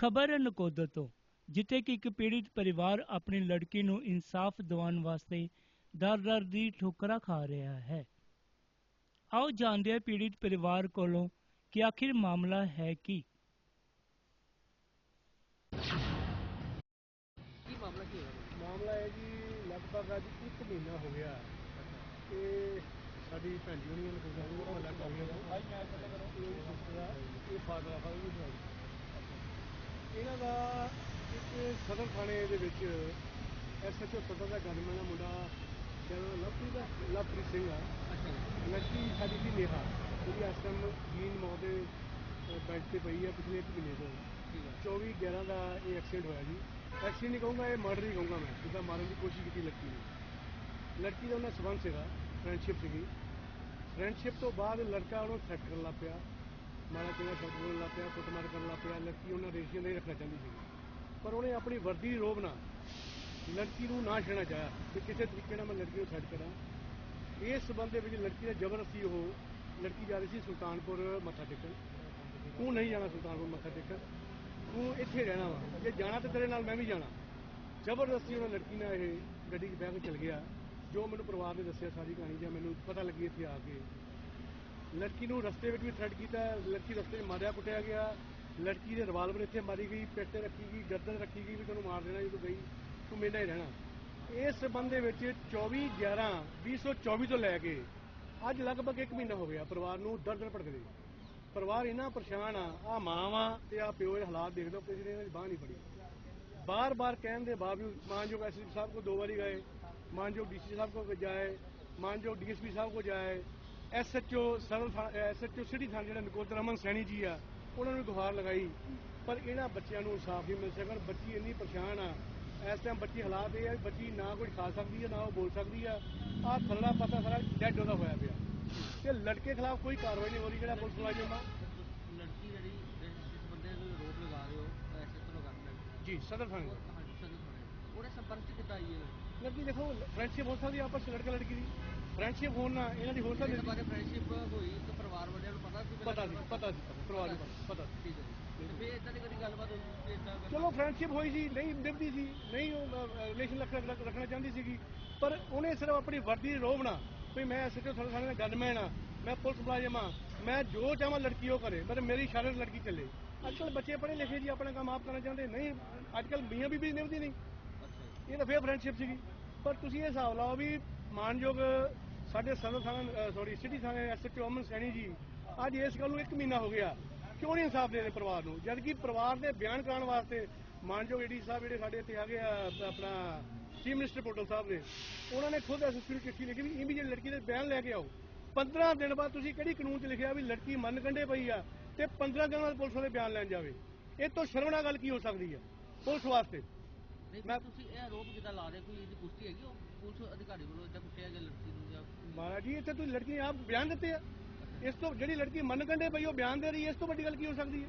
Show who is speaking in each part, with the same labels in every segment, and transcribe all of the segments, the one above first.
Speaker 1: ਖਬਰ ਹੈ ਨਕੋਦਰ ਤੋਂ ਜਿੱਥੇ ਕਿ ਇੱਕ ਪੀੜਿਤ ਪਰਿਵਾਰ ਆਪਣੀ ਲੜਕੀ ਨੂੰ ਇਨਸਾਫ ਦਿਵਾਉਣ ਵਾਸਤੇ ਦਰ-ਦਰ ਦੀ ਠੋਕਰਾਂ ਖਾ ਰਿਹਾ ਹੈ। ਆਓ ਜਾਣਦੇ ਹਾਂ ਪੀੜਿਤ ਪਰਿਵਾਰ ਕੋਲੋਂ ਕਿ ਆਖਿਰ ਮਾਮਲਾ ਹੈ ਕੀ।
Speaker 2: ਕੀ ਮਾਮਲਾ ਕੀ ਹੋਇਆ?
Speaker 3: ਮਾਮਲਾ ਹੈ ਜੀ ਲਗਭਗ ਅੱਜ 1 ਮਹੀਨਾ ਹੋ ਗਿਆ ਕਿ ਸਾਡੀ ਭੈਣ ਜੀ ਨੂੰ। ਕੋਈ ਅੱਜ ਮੈਚ ਪਤਾ ਕਰੋ। ਇਹ ਫਾਦਰ ਵੀ ਸੁਣਾਈ ਇਹਨਾਂ ਦਾ ਇੱਕ ਸਦਰ ਥਾਣੇ ਦੇ ਵਿੱਚ ਐਸਐਚਓ ਸਦਰ ਦਾ ਗਨਮੈਨ ਦਾ ਮੁੰਡਾ ਜਿਹੜਾ ਲਵਪ੍ਰੀਤ ਦਾ ਲਵਪ੍ਰੀਤ ਸਿੰਘ ਆ। ਲੜਕੀ ਸਾਡੀ ਦੀ ਨੇਹਾ। ਜਿਹੜੀ ਇਸ ਟਾਈਮ ਜੀਨ ਮੌਤ ਦੇ ਬੈੱਡ ਤੇ ਪਈ ਆ ਪਿਛਲੇ 1 ਮਹੀਨੇ ਤੋਂ।
Speaker 2: ਠੀਕ ਹੈ
Speaker 3: 24 11 ਦਾ ਇਹ ਐਕਸੀਡੈਂਟ ਹੋਇਆ ਜੀ। ਐਕਸੀਡੈਂਟ ਨਹੀਂ ਕਹੂੰਗਾ ਇਹ ਮਰਡਰ ਹੀ ਕਹੂੰਗਾ ਮੈਂ ਜਿੱਦਾਂ ਮਾਰਨ ਦੀ ਕੋਸ਼ਿਸ਼ ਕੀਤੀ ਲੜਕੀ ਨੇ। ਲੜਕੀ ਦਾ ਉਹਨਾਂ ਸਬੰਧ ਸੀਗਾ ਫਰੈਂਡਸ਼ਿਪ ਸੀਗੀ। ਫਰੈਂਡਸ਼ਿਪ ਤੋਂ ਬਾਅਦ ਲੜਕਾ ਉਹਨੂੰ ਥ੍ਰੈਟ ਕਰਨ ਲੱਗ ਪਿਆ। ਮਾਰਾ ਕਿਹੜਾ ਸ਼ਬਦ ਬੋਲਣ ਲੱਗ ਪਿਆ, ਕੁੱਟਮਾਰ ਕਰਨ ਲੱਗ ਪਿਆ, ਲੜਕੀ ਉਹਨਾਂ ਰੇਸ਼ੀਆਂ ਨਹੀਂ ਰੱਖਣਾ ਚਾਹੁੰਦੀ ਸੀ ਪਰ ਉਹਨੇ ਆਪਣੀ ਵਰਦੀ ਰੋਬ ਨਾਲ ਲੜਕੀ ਨੂੰ ਨਾ ਛੇੜਨਾ ਚਾਹਿਆ ਕਿ ਕਿਸੇ ਤਰੀਕੇ ਨਾਲ ਮੈਂ ਲੜਕੀ ਨੂੰ ਥ੍ਰੈਟ ਕਰਾਂ ਇਸ ਸਬੰਧ ਦੇ ਵਿੱਚ ਲੜਕੀ ਦਾ ਜ਼ਬਰਦਸਤੀ ਉਹ। ਲੜਕੀ ਜਾ ਰਹੀ ਸੀ ਸੁਲਤਾਨਪੁਰ ਮੱਥਾ ਟੇਕਣ। ਤੂੰ ਨਹੀਂ ਜਾਣਾ ਸੁਲਤਾਨਪੁਰ ਮੱਥਾ ਟੇਕਣ। ਤੂੰ ਇੱਥੇ ਰਹਿਣਾ ਵਾ। ਜੇ ਜਾਣਾ ਤੇ ਤੇਰੇ ਨਾਲ ਮੈਂ ਵੀ ਜਾਣਾ। ਜ਼ਬਰਦਸਤੀ ਉਹਨਾਂ ਲੜਕੀ ਨਾਲ ਇਹ ਗੱਡੀ 'ਚ ਬਹਿ ਕੇ ਚਲ ਗਿਆ। ਜੋ ਮੈਨੂੰ ਪਰਿਵਾਰ ਨੇ ਦੱਸਿਆ, ਸਾਰੀ ਕਹਾਣੀ ਜਾਂ ਮੈਨੂੰ ਪਤਾ ਲੱਗੀ ਇੱਥੇ ਆ ਕੇ। ਲੜਕੀ ਨੂੰ ਰਸਤੇ ਵਿੱਚ ਵੀ ਥ੍ਰੈਟ ਕੀਤਾ, ਲੜਕੀ ਰਸਤੇ 'ਚ ਮਾਰਿਆ, ਕੁੱਟਿਆ ਗਿਆ। ਲੜਕੀ ਦੇ ਰਿਵਾਲਵਰ ਇੱਥੇ ਮਾਰੀ ਗਈ ਪਿੱਠ ਤੇ ਰੱਖੀ ਗਈ, ਗਰਦਨ ਰੱਖੀ ਗਈ ਵੀ ਤੈਨੂੰ ਮਾਰ ਦੇਣਾ ਜਦੋਂ ਗਈ, ਤੂੰ ਮੇਰੇ ਹੀ ਰਹਿਣਾ। ਇਸ ਸਬੰਧ ਦੇ ਵਿੱਚ 24 11 2024 ਤੋਂ ਲੈ ਕੇ ਅੱਜ ਲਗਭਗ 1 ਮਹੀਨਾ ਹੋ ਗਿਆ ਪਰਿਵਾਰ ਨੂੰ ਦਰ ਭੜਕਦੇ ਪਰਿਵਾਰ ਇੰਨਾ ਪਰੇਸ਼ਾਨ ਆ ਆ ਮਾਂ ਵਾ ਤੇ ਆ ਪਿਓ ਦੇ ਹਾਲਾਤ ਦੇਖ ਲਓ ਕਿਸੇ ਨੇ ਇਹਨਾਂ ਦੀ ਬਾਹ ਨਹੀਂ ਫੜੀ। ਬਾਰ-ਬਾਰ ਕਹਿਣ ਦੇ ਬਾਵਜੂਦ ਮਾਨਯੋਗ ਐਸਐਸਪੀ ਸਾਹਿਬ ਕੋ ਦੋ ਵਾਰੀ ਗਏ, ਮਾਨਯੋਗ ਡੀਸੀ ਸਾਹਿਬ ਕੋ ਜਾਏ, ਮਾਨਯੋਗ ਡੀਐਸਪੀ ਸਾਹਿਬ ਕੋ ਜਾਏ ਐਸਐਚਓ ਸਰਵ ਐਸਐਚਓ ਸਿਟੀ ਥਾਣਾ ਜਿਹੜਾ ਨਕੋਦਰ ਅਮਨ ਸੈਣੀ ਜੀ ਆ ਉਹਨਾਂ ਨੂੰ ਗੁਹਾਰ ਲਗਾਈ। ਪਰ ਇਹਨਾਂ ਬੱਚਿਆਂ ਨੂੰ ਇਨਸਾਫ ਨਹੀਂ ਮਿਲ ਸਕਣ। ਬੱਚੀ ਇੰਨੀ ਪਰੇਸ਼ਾਨ ਆ। ਇਸ ਟਾਈਮ ਬੱਚੀ ਹਾਲਾਤ ਇਹ ਆ ਬੱਚੀ ਨਾ ਕੁਝ ਖਾ ਸਕਦੀ ਆ ਨਾ ਉਹ ਬੋਲ ਸਕਦੀ ਆ। ਆ ਥੱਲੜਾ ਪਾਸਾ ਸਾਰਾ ਡੈਡ ਉਹਦਾ ਹੋਇਆ ਪਿਆ। ਤੇ ਲੜਕੇ ਖਿਲਾਫ ਕੋਈ ਕਾਰਵਾਈ ਨਹੀਂ ਹੋ ਰਹੀ ਜਿਹੜਾ ਪੁਲਿਸ ਮੁਲਾਜ਼ਮ ਆ
Speaker 2: ਲੜਕੀ ਜਿਹੜੀ ਜਿਸ ਬੰਦੇ ਨੂੰ ਰੋਪ ਲਗਾ ਰਹੇ ਹੋ ਐਸੇ ਤੋਂ ਲਗਾ ਰਹੇ
Speaker 3: ਜੀ ਸਦਰ ਥਾਣੇ।
Speaker 2: ਉਹਦੇ ਸੰਪਰਕ ਆਈ ਹੈ
Speaker 3: ਲੜਕੀ? ਦੇਖੋ ਫਰੈਂਡਸ਼ਿਪ ਹੋ ਸਕਦੀ ਆਪਸ ਲੜਕਾ ਲੜਕੀ ਦੀ। ਫਰੈਂਡਸ਼ਿਪ ਹੋਣ ਨਾਲ ਇਹਨਾਂ ਦੀ ਹੋ ਸਕਦੀ
Speaker 2: ਇਹਦੇ
Speaker 3: ਹੈ।
Speaker 2: ਬਾਰੇ ਫਰੈਂਡਸ਼ਿਪ ਹੋਈ ਤਾਂ ਪਰਿਵਾਰ ਵਾਲਿਆਂ ਨੂੰ ਪਤਾ ਸੀ
Speaker 3: ਪਤਾ ਸੀ
Speaker 2: ਲੜਕੀ-
Speaker 3: ਪਤਾ ਸੀ। ਪਰਿਵਾਰ ਨੂੰ ਪਤਾ- ਸੀ।
Speaker 2: ਠੀਕ ਹੈ ਜੀ। ਤੇ ਫਿਰ ਇਦਾਂ ਦੀ ਕਦੀ ਗੱਲਬਾਤ ਕਿ ਏਦਾਂ ਕਰ-
Speaker 3: ਚਲੋ ਫਰੈਂਡਸ਼ਿਪ ਹੋਈ ਸੀ ਨਹੀਂ ਨਿਭਦੀ ਸੀ ਨਹੀਂ ਰਿਲੇਸ਼ਨ ਰੱਖਣਾ ਚਾਹੁੰਦੀ ਸੀਗੀ। ਪਰ ਉਹਨੇ ਸਿਰਫ ਆਪਣੀ ਵਰਦੀ ਰੋਵਣਾ ਵੀ ਮੈਂ ਸਿੱਧੇ ਥੋੜੇ ਸਾਰੇ ਗਨਮੈਨ ਆ ਮੈਂ ਪੁਲਿਸ ਮੁਲਾਜ਼ਮ ਆ ਮੈਂ ਜੋ ਚਾਹਾਂ ਲੜਕੀ ਉਹ ਕਰੇ ਪਰ ਮੇਰੀ ਸ਼ਰਤ ਲੜਕੀ ਚੱਲੇ। ਅੱਜ ਕੱਲ ਬੱਚੇ ਪੜ੍ਹੇ ਲਿਖੇ ਜੀ ਆਪਣਾ ਕੰਮ ਆਪ ਕਰਨਾ ਚਾਹੁੰਦੇ ਨਹੀਂ ਅੱਜ ਕੱਲ ਮੀਆਂ ਬੀਬੀ ਨਿਭਦੀ ਨਹੀਂ। ਇਹ ਤਾਂ ਫੇਰ ਫਰੈਂਡਸ਼ਿਪ ਸੀਗੀ। ਪਰ ਤੁਸੀਂ ਇਹ ਹਿਸਾਬ ਲਾਓ ਵੀ ਮਾਨਯੋਗ ਸਾਡੇ ਸਦਰ ਥਾਣਾ ਸੌਰੀ ਸਿਟੀ ਥਾਣੇ ਐਸਐਚਓ ਅਮਨ ਸੈਣੀ ਜੀ, ਅੱਜ ਇਸ ਗੱਲ ਨੂੰ 1 ਮਹੀਨਾ ਹੋ ਗਿਆ। ਕਿਉਂ ਨਹੀਂ ਇਨਸਾਫ ਦੇ ਰਹੇ ਪਰਿਵਾਰ ਨੂੰ? ਜਦ ਕਿ ਪਰਿਵਾਰ ਦੇ ਬਿਆਨ ਕਰਾਉਣ ਵਾਸਤੇ ਮਾਨਯੋਗ ਏਡੀ ਸਾਹਿਬ ਜਿਹੜੇ ਸਾਡੇ ਇੱਥੇ ਹੈਗੇ ਆ ਆਪਣਾ ਚੀਫ ਮਿਨਿਸਟਰ ਪੋਟਲ ਸਾਹਿਬ ਨੇ, ਉਹਨਾਂ ਨੇ ਖੁਦ ਐਸਐਸਪੀ ਨੂੰ ਚਿੱਠੀ ਲਿਖੀ ਵੀ ਇਮੀਡੀਏਟ ਲੜਕੀ ਦੇ ਬਿਆਨ ਲੈ ਕੇ ਆਓ। 15 ਦਿਨ ਬਾਅਦ ਤੁਸੀਂ ਕਿਹੜੀ ਕਾਨੂੰਨ 'ਚ ਲਿਖਿਆ ਵੀ ਲੜਕੀ ਮੰਨ ਕੰਢੇ ਪਈ ਆ ਤੇ 15 ਦਿਨ ਬਾਅਦ ਪੁਲਿਸ ਵਾਲੇ ਬਿਆਨ ਲੈਣ ਜਾਵੇ? ਇਹ ਤੋਂ ਸ਼ਰਮਨਾਕ ਗੱਲ ਕੀ ਹੋ ਸਕਦੀ ਹੈ ਪੁਲਿਸ ਵਾਸਤੇ? ਮੈਂ-
Speaker 2: ਫਿਰ ਤੁਸੀਂ ਇਹ ਆਰੋਪ ਕਿੱਦਾਂ ਲਾ ਰਹੇ ਕੋਈ ਇਹਦੀ ਪੁਸ਼ਟੀ ਹੈਗੀ ਉਹ? ਪੁਲਿਸ ਅਧਿਕਾਰੀ ਵੱਲੋਂ ਜਾਂ ਕੁੱਟਿਆ ਗਿਆ ਲੜਕੀ ਨੂੰ ਜਾਂ
Speaker 3: ਮਹਾਰਾਜ ਜੀ ਇੱਥੇ ਤੁਸੀਂ ਲੜਕੀ ਆਪ ਬਿਆਨ ਦਿੱਤੇ ਆ। ਇਸ ਤੋਂ ਜਿਹੜੀ ਲੜਕੀ ਮੰਨ ਕੰਡੇ ਪਈ ਉਹ ਬਿਆਨ ਦੇ ਰਹੀ ਹੈ ਇਸ ਤੋਂ ਵੱਡੀ ਗੱਲ ਕੀ ਹੋ ਸਕਦੀ ਹੈ?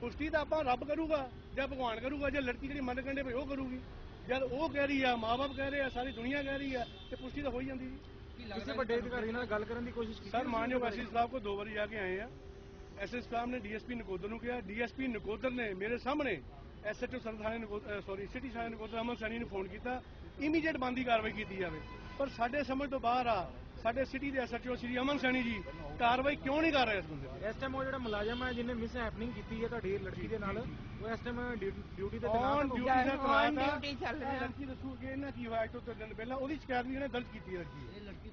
Speaker 3: ਪੁਸ਼ਟੀ ਤਾਂ ਆਪਾਂ ਰੱਬ ਕਰੂਗਾ ਜਾਂ ਭਗਵਾਨ ਕਰੂਗਾ ਜੇ ਲੜਕੀ ਜਿਹੜੀ ਮੰਨ ਕੰਡੇ ਪਈ ਉਹ ਕਰੂਗੀ। ਜਦ ਉਹ ਕਹਿ ਰਹੀ ਆ ਮਾਪੇ ਕਹਿ ਰਹੇ ਆ ਸਾਰੀ ਦੁਨੀਆ ਕਹਿ ਰਹੀ ਆ ਤੇ ਪੁਸ਼ਟੀ ਤਾਂ ਹੋ ਹੀ ਜਾਂਦੀ ਜੀ।
Speaker 4: ਕਿਸੇ ਵੱਡੇ ਅਧਿਕਾਰੀ ਨਾਲ ਗੱਲ ਕਰਨ ਦੀ ਕੋਸ਼ਿਸ਼ ਕੀਤੀ
Speaker 3: ਸਰ ਮਾਨਯੋਗ ਐਸਐਸ ਸਾਹਿਬ ਕੋ ਦੋ ਵਾਰੀ ਜਾ ਕੇ ਆਏ ਆ। ਐਸਐਸ ਸਾਹਿਬ ਨੇ ਡੀਐਸਪੀ ਨਕੋਦਰ ਨੂੰ ਕਿਹਾ। ਡੀਐਸਪੀ ਨਕੋਦਰ ਨੇ ਮੇਰੇ ਸਾਹਮਣੇ ਐਸਐਚਓ ਸਰ ਥਾਣੇ ਨਕੋਦਰ ਸੌਰੀ ਸਿਟੀ ਥਾਣੇ ਨਕੋਦਰ ਅਮਨ ਸੈਣੀ ਨੂੰ ਫੋਨ ਕੀਤਾ। ਇਮੀਡੀਏਟ ਬੰਦੀ ਕਾਰਵਾਈ ਕੀਤੀ ਜਾਵੇ। ਪਰ ਸਾਡੇ ਸਮਝ ਤੋਂ ਬਾਹਰ ਆ ਸਾਡੇ ਸਿਟੀ ਦੇ ਐਸਐਚਓ ਸ੍ਰੀ ਅਮਨ ਸੈਣੀ ਜੀ ਕਾਰਵਾਈ ਕਿਉਂ ਨਹੀਂ ਕਰ ਰਹੇ ਇਸ ਬੰਦੇ ਤੇ?
Speaker 4: ਇਸ ਟਾਈਮ ਉਹ ਜਿਹੜਾ ਮੁਲਾਜ਼ਮ ਹੈ ਜਿਹਨੇ ਮਿਸ ਹੈਪਨਿੰਗ ਕੀਤੀ ਹੈ ਤੁਹਾਡੀ ਲੜਕੀ ਦੇ ਨਾਲ ਉਹ ਇਸ ਟਾਈਮ ਡਿਊਟੀ ਤੇ ਤੈਨਾਤ
Speaker 3: ਡਿਊਟੀ
Speaker 4: ਹੈ
Speaker 3: ਦਾ
Speaker 5: On
Speaker 3: ਤਨਾਤਾ
Speaker 5: ਚੱਲ ਰਿਹਾ।
Speaker 3: ਲੜਕੀ ਦੱਸੂ ਕਿ ਇਹਨਾਂ ਕੀ ਹੋਇਆ ਇੱਕ ਤੋਂ ਤਿੰਨ ਦਿਨ ਪਹਿਲਾਂ। ਉਹਦੀ ਸ਼ਿਕਾਇਤ ਵੀ ਇਹਨੇ ਦਰਜ ਕੀਤੀ ਹੈ ਲੜਕੀ
Speaker 2: ਇਹ ਲੜਕੀ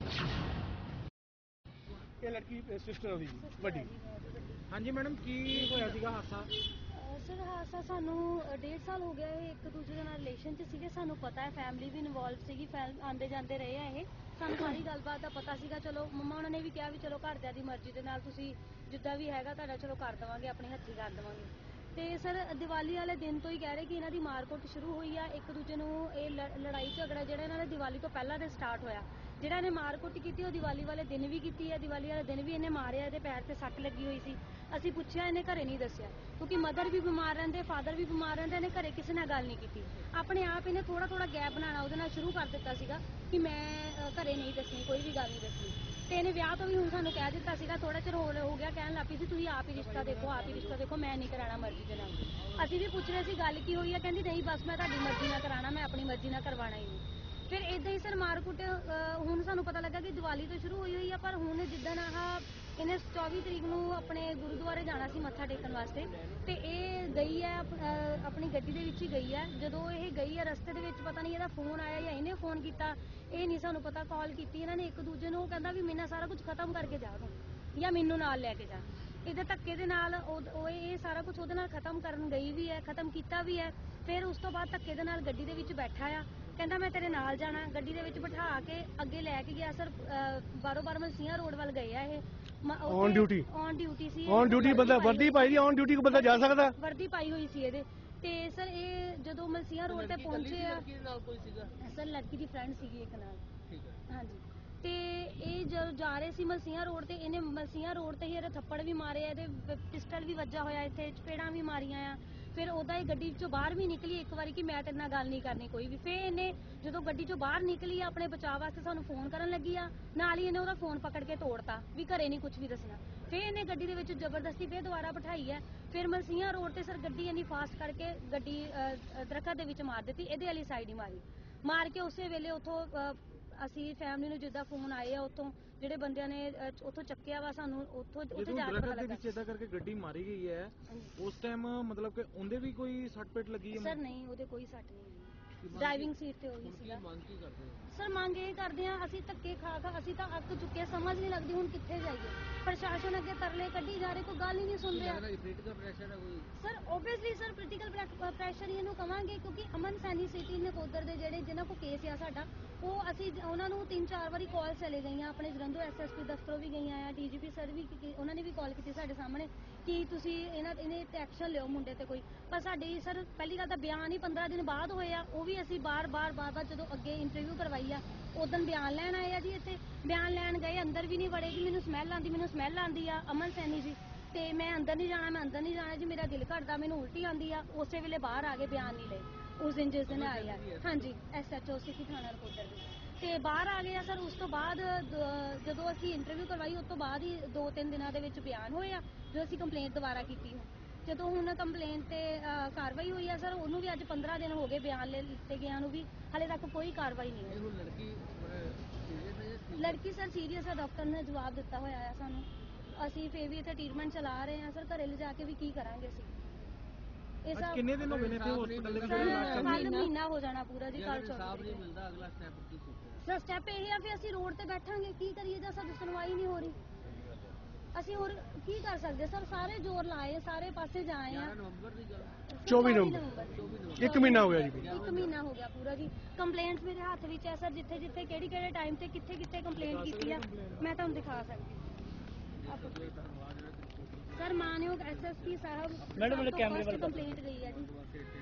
Speaker 3: ਇਹ ਲੜਕੀ ਸਿਸਟਰ ਉਹਦੀ ਵੱਡੀ।
Speaker 4: ਹਾਂਜੀ ਮੈਡਮ ਕੀ ਹੋਇਆ ਸੀਗਾ ਹਾਦਸਾ?
Speaker 6: ਸਰ ਹਾਸਾ ਸਾਨੂੰ ਅ, ਡੇਢ ਸਾਲ ਹੋ ਗਿਆ ਇਹ ਇੱਕ ਦੂਜੇ ਦੇ ਨਾਲ ਰਿਲੇਸ਼ਨ 'ਚ ਸੀਗੇ। ਸਾਨੂੰ ਪਤਾ ਹੈ ਫੈਮਿਲੀ ਵੀ ਇਨਵੋਲਵ ਸੀਗੀ ਫੈਮ- ਆਉਂਦੇ ਜਾਂਦੇ ਰਹੇ ਆ ਇਹ। ਸਾਨੂੰ ਸਾਰੀ ਗੱਲਬਾਤ ਦਾ ਪਤਾ ਸੀਗਾ ਚਲੋ ਮੰਮਾ ਉਹਨਾਂ ਨੇ ਵੀ ਕਿਹਾ ਵੀ ਚਲੋ ਘਰਦਿਆਂ ਦੀ ਮਰਜ਼ੀ ਦੇ ਨਾਲ ਤੁਸੀਂ ਜਿੱਦਾਂ ਵੀ ਹੈਗਾ ਤੁਹਾਡਾ ਚਲੋ ਕਰ ਦੇਵਾਂਗੇ ਆਪਣੇ ਹੱਥੀ ਕਰ ਦੇਵਾਂਗੇ। ਤੇ ਸਰ ਦੀਵਾਲੀ ਵਾਲੇ ਦਿਨ ਤੋਂ ਹੀ ਕਹਿ ਰਹੇ ਕਿ ਇਹਨਾਂ ਦੀ ਮਾਰਕੁੱਟ ਸ਼ੁਰੂ ਹੋਈ ਆ। ਇੱਕ ਦੂਜੇ ਨੂੰ ਇਹ ਲੜ- ਲੜਾਈ ਝਗੜਾ ਜਿਹੜਾ ਇਹਨਾਂ ਦਾ ਦੀਵਾਲੀ ਤੋਂ ਪਹਿਲਾਂ ਦੇ ਸਟਾਰਟ ਹੋਇਆ। ਜਿਹੜਾ ਇਹਨੇ ਮਾਰ ਮਾਰਕੁੱਟ ਕੀਤੀ ਉਹ ਦੀਵਾਲੀ ਵਾਲੇ ਦਿਨ ਵੀ ਕੀਤੀ ਹੈ ਦੀਵਾਲੀ ਵਾਲੇ ਦਿਨ ਵੀ ਇਹਨੇ ਮਾਰਿਆ ਇਹਦੇ ਪੈਰ ਤੇ ਸੱਟ ਲੱਗੀ ਹੋਈ ਸੀ। ਅਸੀਂ ਪੁੱਛਿਆ ਇਹਨੇ ਘਰੇ ਨਹੀਂ ਦੱਸਿਆ। ਕਿਉਂਕਿ ਮਦਰ ਵੀ ਬਿਮਾਰ ਰਹਿੰਦੇ ਫਾਦਰ ਵੀ ਬਿਮਾਰ ਰਹਿੰਦੇ ਇਹਨੇ ਘਰੇ ਕਿਸੇ ਨਾਲ ਗੱਲ ਨਹੀਂ ਕੀਤੀ। ਆਪਣੇ ਆਪ ਇਹਨੇ ਥੋੜਾ ਥੋੜਾ ਗੈਪ ਬਣਾਉਣਾ ਉਹਦੇ ਨਾਲ ਸ਼ੁਰੂ ਕਰ ਦਿੱਤਾ ਸੀਗਾ ਕਿ ਮੈਂ ਅ, ਘਰੇ ਨਹੀਂ ਦੱਸਣੀ ਕੋਈ ਵੀ ਗੱਲ ਨਹੀਂ ਦੱਸਣੀ। ਤੇ ਇਹਨੇ ਵਿਆਹ ਤੋਂ ਵੀ ਹੁਣ ਸਾਨੂੰ ਕਹਿ ਦਿੱਤਾ ਸੀਗਾ ਥੋੜਾ ਚਿਰ ਹੋਰ ਹੋ ਗਿਆ ਕਹਿਣ ਲੱਗ ਪਈ ਸੀ ਤੁਸੀਂ ਆਪ ਹੀ ਰਿਸ਼ਤਾ ਦੇਖੋ ਆਪ ਹੀ ਰਿਸ਼ਤਾ ਦੇਖੋ ਮੈਂ ਨਹੀਂ ਕਰਾਣਾ ਮਰਜ਼ੀ ਦੇ ਨਾਲ। ਅਸੀਂ ਵੀ ਪੁੱਛ ਰਹੇ ਸੀ ਗੱਲ ਕੀ ਹੋਈ ਹੈ ਕਹਿੰਦੀ ਨਹੀਂ ਬਸ ਮੈਂ ਤੁਹਾਡੀ ਮਰਜ਼ੀ ਨਾਲ ਕਰਾਣਾ ਮੈਂ ਆਪਣੀ ਮਰਜ਼ੀ ਨਾਲ ਕਰਵਾਣਾ ਹੀ ਨਹੀਂ। ਫਿਰ ਇਦਾਂ ਹੀ ਸਰ ਮਾਰਕੁੱਟ ਅਹ, ਹੁਣ ਸਾਨੂੰ ਪਤਾ ਲੱਗਾ ਕਿ ਦੀਵਾਲੀ ਤੋਂ ਸ਼ੁਰੂ ਹੋਈ ਹੋਈ ਆ ਪਰ ਹੁਣ ਜਿੱਦਣ ਆਹ ਇਹਨੇ 24 ਤਰੀਕ ਨੂੰ ਆਪਣੇ ਗੁਰਦੁਆਰੇ ਜਾਣਾ ਸੀ ਮੱਥਾ ਟੇਕਣ ਵਾਸਤੇ ਤੇ ਇਹ ਗਈ ਹੈ ਅਹ, ਆਪਣੀ ਗੱਡੀ ਦੇ ਵਿੱਚ ਹੀ ਗਈ ਹੈ ਜਦੋਂ ਇਹ ਗਈ ਹੈ ਰਸਤੇ ਦੇ ਵਿੱਚ ਪਤਾ ਨਹੀਂ ਇਹਦਾ ਫੋਨ ਆਇਆ ਜਾਂ ਇਹਨੇ ਫੋਨ ਕੀਤਾ ਇਹ ਨਹੀਂ ਸਾਨੂੰ ਪਤਾ ਕਾਲ ਕੀਤੀ ਇਹਨਾਂ ਨੇ ਇੱਕ ਦੂਜੇ ਨੂੰ ਉਹ ਕਹਿੰਦਾ ਵੀ ਮੇਰੇ ਨਾਲ ਸਾਰਾ ਕੁਝ ਖਤਮ ਕਰਕੇ ਜਾ ਤੂੰ ਜਾਂ ਮੈਨੂੰ ਨਾਲ ਲੈ ਕੇ ਜਾ। ਇਹਦੇ ਧੱਕੇ ਦੇ ਨਾਲ ਉਹ ਉਹ ਇਹ ਸਾਰਾ ਕੁਝ ਉਹਦੇ ਨਾਲ ਖਤਮ ਕਰਨ ਗਈ ਵੀ ਹੈ ਖਤਮ ਕੀਤਾ ਵੀ ਹੈ ਫਿਰ ਉਸ ਤੋਂ ਬਾਅਦ ਧੱਕੇ ਦੇ ਨਾਲ ਗੱਡੀ ਦੇ ਵਿੱਚ ਬੈਠਾ ਆ। ਕਹਿੰਦਾ ਮੈਂ ਤੇਰੇ ਨਾਲ ਜਾਣਾ ਗੱਡੀ ਦੇ ਵਿੱਚ ਬਿਠਾ ਕੇ ਅੱਗੇ ਲੈ ਕੇ ਗਿਆ ਸਰ ਬਾਰੋ ਬਾਰ ਮਲਸੀਆਂ ਰੋਡ ਵੱਲ ਗਏ ਆ ਇਹ।
Speaker 3: On duty?
Speaker 6: ਔਨ ਡਿਊਟੀ ਸੀ
Speaker 3: ਔਨ ਡਿਊਟੀ ਬੰਦਾ ਵਰਦੀ ਪਾਈ ਦੀ ਔਨ ਡਿਊਟੀ ਕੋ ਬੰਦਾ ਜਾ ਸਕਦਾ?
Speaker 6: ਵਰਦੀ ਪਾਈ ਹੋਈ ਸੀ ਇਹਦੇ। ਤੇ ਸਰ ਇਹ ਜਦੋਂ ਮਲਸੀਆਂ ਰੋਡ ਤੇ ਪਹੁੰਚੇ ਆ
Speaker 2: ਲੜਕੀ ਦੇ ਨਾਲ ਕੋਈ ਸੀਗਾ?
Speaker 6: ਸਰ ਲੜਕੀ ਦੀ ਫਰੈਂਡ ਸੀਗੀ ਇੱਕ ਨਾਲ।
Speaker 2: ਠੀਕ ਹੈ।
Speaker 6: ਹਾਂਜੀ। ਤੇ ਇਹ ਜਦੋਂ ਜਾ ਰਹੇ ਸੀ ਮਲਸੀਆਂ ਰੋਡ ਤੇ ਇਹਨੇ ਮਲਸੀਆਂ ਰੋਡ ਤੇ ਹੀ ਇਹਦੇ ਥੱਪੜ ਵੀ ਮਾਰੇ ਆ ਇਹਦੇ ਪਿਸਟਲ ਵੀ ਵੱਜਾ ਹੋਇਆ ਇੱਥੇ ਚਪੇੜਾਂ ਵੀ ਮਾਰੀਆਂ ਆ। ਫਿਰ ਉਹਦਾ ਇਹ ਗੱਡੀ ਚੋਂ ਬਾਹਰ ਵੀ ਨਿਕਲੀ ਇੱਕ ਵਾਰੀ ਕਿ ਮੈਂ ਤੇਰੇ ਨਾਲ ਗੱਲ ਨਹੀਂ ਕਰਨੀ ਕੋਈ ਵੀ। ਫਿਰ ਇਹਨੇ ਜਦੋਂ ਗੱਡੀ ਚੋਂ ਬਾਹਰ ਨਿਕਲੀ ਆ ਆਪਣੇ ਬਚਾਅ ਵਾਸਤੇ ਸਾਨੂੰ ਫੋਨ ਕਰਨ ਲੱਗੀ ਆ। ਨਾਲ ਹੀ ਇਹਨੇ ਉਹਦਾ ਫੋਨ ਪਕੜ ਕੇ ਤੋੜਤਾ ਵੀ ਘਰੇ ਨਹੀਂ ਕੁਝ ਵੀ ਦੱਸਣਾ। ਫਿਰ ਇਹਨੇ ਗੱਡੀ ਦੇ ਵਿੱਚ ਜ਼ਬਰਦਸਤੀ ਫਿਰ ਦੁਬਾਰਾ ਬਿਠਾਈ ਹੈ ਫਿਰ ਮਲਸੀਆਂ ਰੋਡ ਤੇ ਸਰ ਗੱਡੀ ਇੰਨੀ ਫਾਸਟ ਕਰਕੇ ਗੱਡੀ ਅ, ਅ, ਦਰਖਤ ਦੇ ਵਿੱਚ ਮਾਰ ਦਿੱਤੀ ਇਹਦੇ ਵਾਲੀ ਸਾਈਡ ਹੀ ਮਾਰੀ। ਮਾਰ ਕੇ ਉਸੇ ਵੇਲੇ ਉਥੋਂ ਅਸੀਂ ਫੈਮਿਲੀ ਨੂੰ ਜਿੱਦਾਂ ਫੋਨ ਆਏ ਆ ਉਥੋਂ ਜਿਹੜੇ ਬੰਦਿਆਂ ਨੇ ਉਥੋਂ ਚੱਕਿਆ ਵਾ ਸਾਨੂੰ ਉਥੋਂ ਉੱਥੇ
Speaker 4: ਜਦੋਂ
Speaker 6: ਜਾ ਕੇ
Speaker 4: ਦਰਖਤ
Speaker 6: ਪਤਾ
Speaker 4: ਦੇ
Speaker 6: ਲੱਗਾ।
Speaker 4: ਵਿੱਚ ਇਦਾਂ ਕਰਕੇ ਗੱਡੀ ਮਾਰੀ ਗਈ ਹੈ।
Speaker 6: ਹਾਂਜੀ।
Speaker 4: ਉਸ ਟਾਈਮ ਮਤਲਬ ਕਿ ਉਹਦੇ ਵੀ ਕੋਈ ਸੱਟ ਪੇਟ ਲੱਗੀ ਹੈ
Speaker 6: ਸਰ ਨਹੀਂ ਉਹਦੇ ਕੋਈ ਸੱਟ ਨਹੀਂ
Speaker 2: ਮੰਗ
Speaker 6: ਡਰਾਈਵਿੰਗ ਸੀਟ ਤੇ
Speaker 2: ਮੰਗ ਕੀ ਕਰਦੇ ਹੋ
Speaker 6: ਸਰ ਮੰਗ ਇਹ ਕਰਦੇ ਆ ਅਸੀਂ ਧੱਕੇ ਖਾ ਖਾ ਅਸੀਂ ਤਾਂ ਅੱਕ ਚੁੱਕੇ ਸਮਝ ਨਹੀਂ ਲੱਗਦੀ ਹੁਣ ਕਿੱਥੇ ਜਾਈਏ। ਪ੍ਰਸ਼ਾਸਨ ਅੱਗੇ ਤਰਲੇ ਕੱਢੀ ਜਾ ਰਹੇ ਕੋਈ ਗੱਲ ਹੀ ਨਹੀਂ ਸੁਣ ਰਿਹਾ।
Speaker 2: ਲੱਗਦਾ ਪੋਲੀਟੀਕਲ ਪ੍ਰੈਸ਼ਰ ਹੈ ਕੋਈ?
Speaker 6: Sir obviously sir political pressure ਇਹਨੂੰ ਕਵਾਂਗੇ ਕਿਉਂਕਿ ਅਮਨ ਸੈਨੀ ਸਿਟੀ ਨਕੋਦਰ ਦੇ ਜਿਹੜੇ ਜਿਨ੍ਹਾਂ ਕੋ ਕੇਸ ਆ ਸਾਡਾ ਉਹ ਅਸੀਂ ਉਹਨਾਂ ਨੂੰ ਤਿੰਨ ਚਾਰ ਵਾਰੀ ਕਾਲ ਚਲੇ ਗਈਆਂ। ਆਪਣੇ ਜਲੰਧਰ ਐਸਐਸਪੀ ਦਫ਼ਤਰੋਂ ਵੀ ਗਈਆਂ ਆ ਡੀਜੀਪੀ ਸਰ ਵੀ ਕੀ- ਉਹਨਾਂ ਨੇ ਵੀ ਕਾਲ ਕੀਤੀ ਸਾਡੇ ਸਾਹਮਣੇ ਕਿ ਤੁਸੀਂ ਇਹਨਾਂ ਇਹਨੇ ਤੇ ਐਕਸ਼ਨ ਲਿਓ ਮੁੰਡੇ ਤੇ ਕੋਈ। ਪਰ ਸਾਡੀ ਸਰ ਪਹਿਲੀ ਗੱਲ ਤਾਂ ਬਿਆਨ ਹੀ 15 ਦਿਨ ਬਾਅਦ ਹੋਏ ਆ ਉਹ ਵੀ ਅਸੀਂ ਬਾਰ-ਬਾਰ ਬਾਰ-ਬਾਰ ਜਦੋਂ ਅੱਗੇ ਇੰਟਰਵਿਊ ਕਰਵਾਈ ਆ ਉਦੋਂ ਬਿਆਨ ਲੈਣ ਆਏ ਆ ਜੀ ਇੱਥੇ। ਬਿਆਨ ਲੈਣ ਗਏ ਅੰਦਰ ਵੀ ਨਹੀਂ ਵੜੇ ਜੀ ਮੈਨੂੰ ਸਮੈਲ ਆਂਦੀ ਮੈਨੂੰ ਸਮੈਲ ਆਂਦੀ ਆ ਅਮਨ ਸੈਨੀ ਜੀ। ਤੇ ਮੈਂ ਅੰਦਰ ਨਹੀਂ ਜਾਣਾ ਮੈਂ ਅੰਦਰ ਨਹੀਂ ਜਾਣਾ ਜੀ ਮੇਰਾ ਦਿਲ ਘਟਦਾ ਮੈਨੂੰ ਉਲਟੀ ਆਂਦੀ ਆ ਉਸੇ ਵੇਲੇ ਬਾਹਰ ਆ ਕੇ ਬਿਆਨ ਨਹੀਂ ਲਏ। ਉਸ ਦਿਨ ਜਿਸ ਦਿਨ ਆਏ ਆ। ਹਾਂਜੀ ਐਸਐਚਓ ਸਿਟੀ ਥਾਣਾ ਰਿਪੋਰਟਰ ਦੇ ਤੇ ਬਾਹਰ ਆ ਗਏ ਆ ਸਰ ਉਸ ਤੋਂ ਬਾਅਦ ਦ- ਜਦੋਂ ਅਸੀਂ ਇੰਟਰਵਿਊ ਕਰਵਾਈ ਉਸ ਤੋਂ ਬਾਅਦ ਹੀ ਦੋ ਤਿੰਨ ਦਿਨਾਂ ਦੇ ਵਿੱਚ ਬਿਆਨ ਹੋਏ ਆ ਜਦੋਂ ਅਸੀਂ ਕੰਪਲੇਂਟ ਦੁਬਾਰਾ ਕੀਤੀ ਹੁਣ। ਜਦੋਂ ਹੁਣ ਕੰਪਲੇਂਟ ਤੇ ਅ, ਕਾਰਵਾਈ ਹੋਈ ਆ ਸਰ ਉਹਨੂੰ ਵੀ ਅੱਜ 15 ਦਿਨ ਹੋ ਗਏ ਬਿਆਨ ਲੈ ਲਿੱਤੇ ਗਿਆ ਨੂੰ ਵੀ। ਹਲੇ ਤੱਕ ਕੋਈ ਕਾਰਵਾਈ ਨਹੀਂ
Speaker 2: ਇਹ
Speaker 6: ਹੋਈ
Speaker 2: ਹੁਣ ਲੜਕੀ ਸੀਰੀਅਸ ਹੈ ਜਾਂ?
Speaker 6: ਲੜਕੀ ਸਰ ਸੀਰੀਅਸ ਹੈ ਡਾਕਟਰ ਨੇ ਜਵਾਬ ਦਿੱਤਾ ਹੋਇਆ ਆ ਸਾਨੂੰ। ਅਸੀਂ ਫੇਰ ਵੀ ਇੱਥੇ ਟ੍ਰੀਟਮੈਂਟ ਚਲਾ ਰਹੇ ਹਾਂ ਸਰ ਘਰੇ ਲਿਜਾ ਕੇ ਵੀ ਕੀ ਕਰਾਂਗੇ ਅਸੀਂ? ਇਹ ਸਭ
Speaker 4: ਕਿੰਨੇ ਦਿਨ ਹੋ ਗਏ ਨੇ ਤੇ ਹਸਪੀਟਲ ਦੇ ਵਿੱਚ?
Speaker 6: ਸਰ ਕੱਲ ਮਹੀਨਾ ਹੋ ਜਾਣਾ ਪੂਰਾ ਜੀ
Speaker 2: ਜੇ
Speaker 6: ਕੱਲ
Speaker 2: ਇਨਸਾਫ ਨਹੀਂ
Speaker 6: ਚੌਥ
Speaker 2: ਮਿਲਦਾ ਅਗਲਾ ਸਟੈਪ ਕੀ ਸੋਚਿਆ
Speaker 6: ਸਰ ਸਟੈਪ ਇਹ ਆ ਵੀ ਅਸੀਂ ਰੋਡ ਤੇ ਬੈਠਾਂਗੇ ਕੀ ਕਰੀਏ? ਜਾਂ ਸਾਡੀ ਸੁਣਵਾਈ ਨਹੀਂ ਹੋ ਰਹੀ। ਅਸੀਂ ਹੋਰ ਕੀ ਕਰ ਸਕਦੇ ਸਰ ਸਾਰੇ ਜ਼ੋਰ ਲਾਏ ਸਾਰੇ ਪਾਸੇ ਜਾਏ ਆ।
Speaker 2: 11 ਨਵੰਬਰ ਦੀ ਗੱਲ
Speaker 3: 24
Speaker 6: 24
Speaker 3: ਨਵੰਬਰ। ਇੱਕ ਮਹੀਨਾ ਹੋ ਗਿਆ ਜੀ।
Speaker 6: ਇੱਕ ਮਹੀਨਾ ਹੋ ਗਿਆ ਪੂਰਾ ਜੀ। ਕੰਪਲੇਂਟਸ ਮੇਰੇ ਹੱਥ ਵਿੱਚ ਹੈ ਸਰ ਜਿੱਥੇ ਜਿੱਥੇ ਕਿਹੜੀ ਕਿਹੜੇ ਟਾਈਮ ਤੇ ਕਿੱਥੇ ਕਿੱਥੇ ਕੰਪਲੇਂਟ ਕੀਤੀ ਆ ਮੈਂ ਤੁਹਾਨੂੰ ਦਿਖਾ ਸਕਦੀ ਹਾਂ। ਸਰ ਮਾਨਯੋਗ ਐਸਐਸਪੀ ਸਾਹਿਬ
Speaker 1: ਮੈਡਮ, ਵਾਲੇ ਕੈਮਰੇ ਵੱਲ ਕਰੋ।
Speaker 6: ਕੰਪਲੇਂਟ ਗਈ ਹੈ ਜੀ।
Speaker 2: ਵਾਸਤੇ ਇੱਥੇ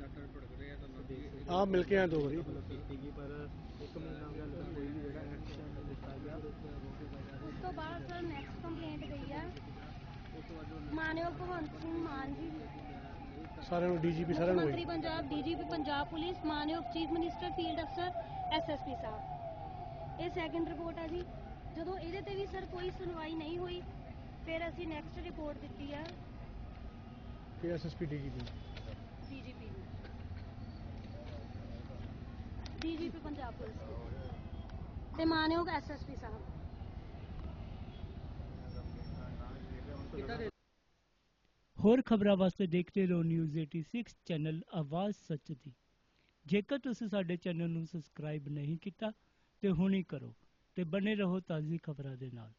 Speaker 2: ਡਾਕਟਰ ਭੜਕ ਰਹੇ ਆ ਤਾਂ ਲੱਗੀ
Speaker 3: ਆਪ ਮਿਲ ਕੇ ਆਏ ਦੋ ਵਾਰੀ।
Speaker 4: ਸੀਗੀ ਪਰ ਇੱਕ ਮਹੀਨਾ ਹੋ ਗਿਆ ਹਾਲੇ ਤੱਕ ਕੋਈ ਵੀ ਜਿਹੜਾ ਐਕਸ਼ਨ ਨਹੀਂ ਲਿੱਤਾ ਗਿਆ।
Speaker 6: ਸਰ ਨੈਕਸਟ ਕੰਪਲੇਂਟ ਗਈ ਮਾਨਯੋਗ ਭਗਵੰਤ ਸਿੰਘ ਮਾਨ ਜੀ।
Speaker 3: ਸਾਰਿਆਂ ਨੂੰ ਡੀਜੀਪੀ ਸਾਰਿਆਂ ਨੂੰ
Speaker 6: ਮੰਤਰੀ ਪੰਜਾਬ ਡੀਜੀਪੀ ਪੰਜਾਬ ਪੁਲਿਸ ਮਾਨਯੋਗ ਚੀਫ ਮਿਨਿਸਟਰ ਫੀਲਡ ਅਫਸਰ ਐਸਐਸਪੀ ਸਾਹਿਬ। ਇਹ ਸੈਕੰਡ ਰਿਪੋਰਟ ਆ ਜੀ। ਜਦੋਂ ਇਹਦੇ ਤੇ ਵੀ ਸਰ ਕੋਈ ਸੁਣਵਾਈ ਨਹੀਂ ਹੋਈ ਫਿਰ ਅਸੀਂ ਨੈਕਸਟ ਰਿਪੋਰਟ ਦਿੱਤੀ ਆ।
Speaker 3: ਤੇ
Speaker 6: SSP DGP. DGP DGP Punjab police. ਤੇ ਮਾਨਯੋਗ ਐਸਐਸਪੀ ਸਾਹਿਬ
Speaker 2: ਕਿੱਦਾਂ ਦੇ
Speaker 1: ਹੋਰ ਖਬਰਾਂ ਵਾਸਤੇ ਦੇਖਦੇ ਰਹੋ ਨਿਊਜ਼ 86 ਚੈਨਲ ਆਵਾਜ਼ ਸੱਚ ਦੀ ਜੇਕਰ ਤੁਸੀਂ ਸਾਡੇ ਚੈਨਲ ਨੂੰ ਸਬਸਕ੍ਰਾਈਬ ਨਹੀਂ ਕੀਤਾ ਤੇ ਹੁਣੀ ਕਰੋ ਤੇ ਬਨੇ ਰਹੋ ਤਾਜ਼ੀ ਖਬਰਾਂ ਦੇ ਨਾਲ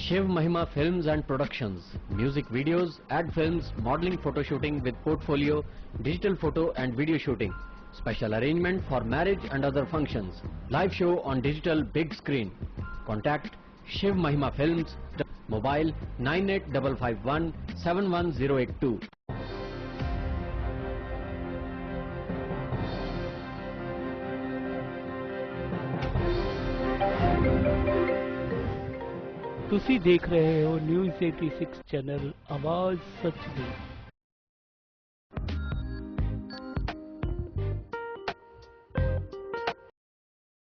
Speaker 5: Shiv Mahima Films and Productions. Music videos, ad films, modeling photo shooting with portfolio, digital photo and video shooting. Special arrangement for marriage and other functions. Live show on digital big screen. Contact Shiv Mahima Films. Mobile 98551 71082.
Speaker 1: ਤੁਸੀਂ ਦੇਖ ਰਹੇ ਹੋ news 86 channel ਆਵਾਜ਼ ਸੱਚ ਦੀ